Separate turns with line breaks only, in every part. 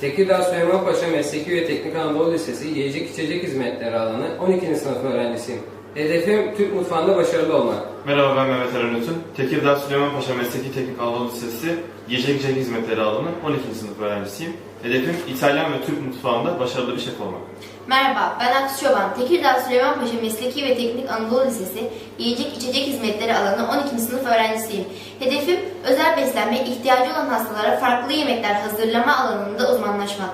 Tekirdağ Süleyman Paşa Mesleki ve Teknik Anadolu Lisesi Yiyecek İçecek Hizmetleri alanı 12. sınıf öğrencisiyim. Hedefim Türk mutfağında başarılı olmak.
Merhaba ben Mehmet Eren Ötün. Tekirdağ Süleyman Paşa Mesleki Teknik Anadolu Lisesi Yiyecek İçecek Hizmetleri alanı 12. sınıf öğrencisiyim. Hedefim İtalyan ve Türk mutfağında başarılı bir şef olmak.
Merhaba, ben Aksü Çoban. Tekirdağ Süleymanpaşa Mesleki ve Teknik Anadolu Lisesi Yiyecek İçecek Hizmetleri alanı 12. sınıf öğrencisiyim. Hedefim özel beslenme ihtiyacı olan hastalara farklı yemekler hazırlama alanında uzmanlaşmak.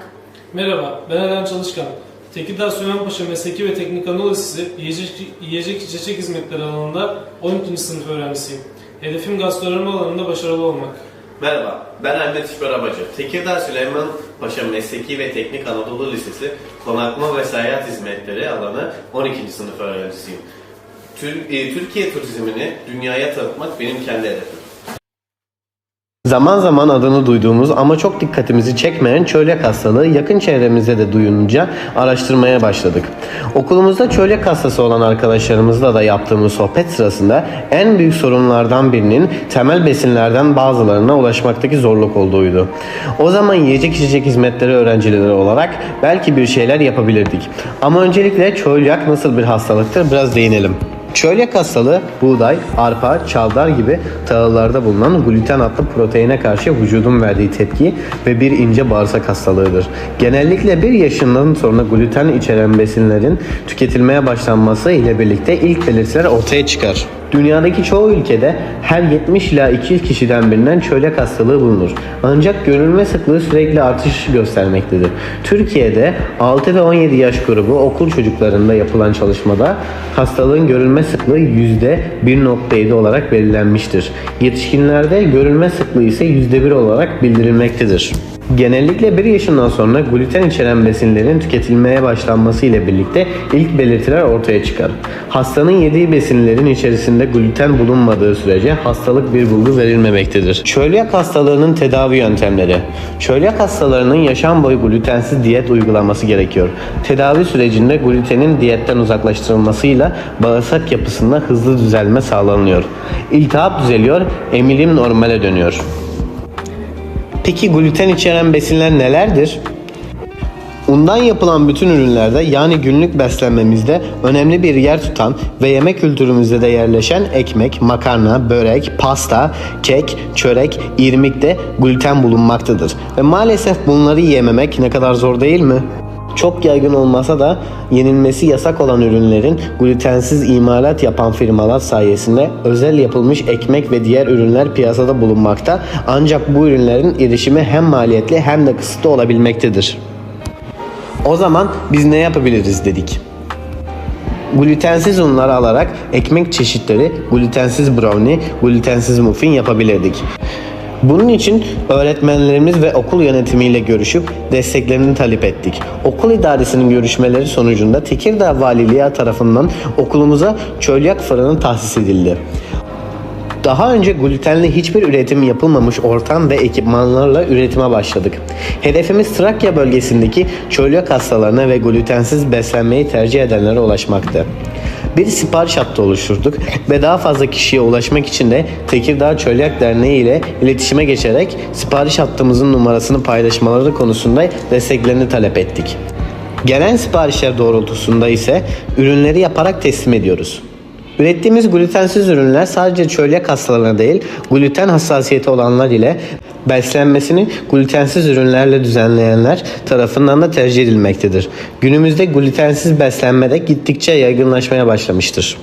Merhaba, ben Eren Çalışkan. Tekirdağ Süleymanpaşa Mesleki ve Teknik Anadolu Lisesi Yiyecek, Yiyecek İçecek Hizmetleri alanında 12. sınıf öğrencisiyim. Hedefim gastronomi alanında başarılı olmak.
Merhaba, ben Ahmet İşber Abacı. Tekirdağ Süleyman Paşa Mesleki ve Teknik Anadolu Lisesi Konaklama ve Seyahat Hizmetleri alanı 12. sınıf öğrencisiyim. E, Türkiye turizmini dünyaya tanıtmak benim kendi hedefim.
Zaman zaman adını duyduğumuz ama çok dikkatimizi çekmeyen çölyak hastalığı yakın çevremizde de duyunca araştırmaya başladık. Okulumuzda çölyak hastası olan arkadaşlarımızla da yaptığımız sohbet sırasında en büyük sorunlardan birinin temel besinlerden bazılarına ulaşmaktaki zorluk olduğuydu. O zaman yiyecek içecek hizmetleri öğrencileri olarak belki bir şeyler yapabilirdik. Ama öncelikle çölyak nasıl bir hastalıktır biraz değinelim. Çölyak hastalığı buğday, arpa, çavdar gibi tahıllarda bulunan gluten adlı proteine karşı vücudun verdiği tepki ve bir ince bağırsak hastalığıdır. Genellikle bir yaşından sonra gluten içeren besinlerin tüketilmeye başlanması ile birlikte ilk belirtiler ortaya çıkar. Dünyadaki çoğu ülkede her 70 ila 200 kişiden birinden çölyak hastalığı bulunur. Ancak görülme sıklığı sürekli artış göstermektedir. Türkiye'de 6 ve 17 yaş grubu okul çocuklarında yapılan çalışmada hastalığın görülme sıklığı %1.7 olarak belirlenmiştir. Yetişkinlerde görülme sıklığı ise %1 olarak bildirilmektedir. Genellikle 1 yaşından sonra gluten içeren besinlerin tüketilmeye başlanması ile birlikte ilk belirtiler ortaya çıkar. Hastanın yediği besinlerin içerisinde gluten bulunmadığı sürece hastalık bir bulgu verilmemektedir. Çölyak hastalığının tedavi yöntemleri. Çölyak hastalarının yaşam boyu glutensiz diyet uygulaması gerekiyor. Tedavi sürecinde glutenin diyetten uzaklaştırılmasıyla bağırsak yapısında hızlı düzelme sağlanıyor. İltihap düzeliyor, emilim normale dönüyor. Peki gluten içeren besinler nelerdir? Undan yapılan bütün ürünlerde yani günlük beslenmemizde önemli bir yer tutan ve yemek kültürümüzde de yerleşen ekmek, makarna, börek, pasta, kek, çörek, irmikte gluten bulunmaktadır. Ve maalesef bunları yememek ne kadar zor değil mi? Çok yaygın olmasa da yenilmesi yasak olan ürünlerin glutensiz imalat yapan firmalar sayesinde özel yapılmış ekmek ve diğer ürünler piyasada bulunmakta. Ancak bu ürünlerin erişimi hem maliyetli hem de kısıtlı olabilmektedir. O zaman biz ne yapabiliriz dedik. Glutensiz unları alarak ekmek çeşitleri, glutensiz brownie, glutensiz muffin yapabilirdik. Bunun için öğretmenlerimiz ve okul yönetimiyle görüşüp desteklerini talep ettik. Okul idaresinin görüşmeleri sonucunda Tekirdağ Valiliği tarafından okulumuza çölyak fırını tahsis edildi. Daha önce glutenli hiçbir üretim yapılmamış ortam ve ekipmanlarla üretime başladık. Hedefimiz Trakya bölgesindeki çölyak hastalarına ve glutensiz beslenmeyi tercih edenlere ulaşmaktı. Bir sipariş hattı oluşturduk ve daha fazla kişiye ulaşmak için de Tekirdağ Çölyak Derneği ile iletişime geçerek sipariş hattımızın numarasını paylaşmaları konusunda desteklerini talep ettik. Gelen siparişler doğrultusunda ise ürünleri yaparak teslim ediyoruz. Ürettiğimiz glutensiz ürünler sadece çölyak hastalarına değil, gluten hassasiyeti olanlar ile beslenmesini glutensiz ürünlerle düzenleyenler tarafından da tercih edilmektedir. Günümüzde glutensiz beslenme de gittikçe yaygınlaşmaya başlamıştır.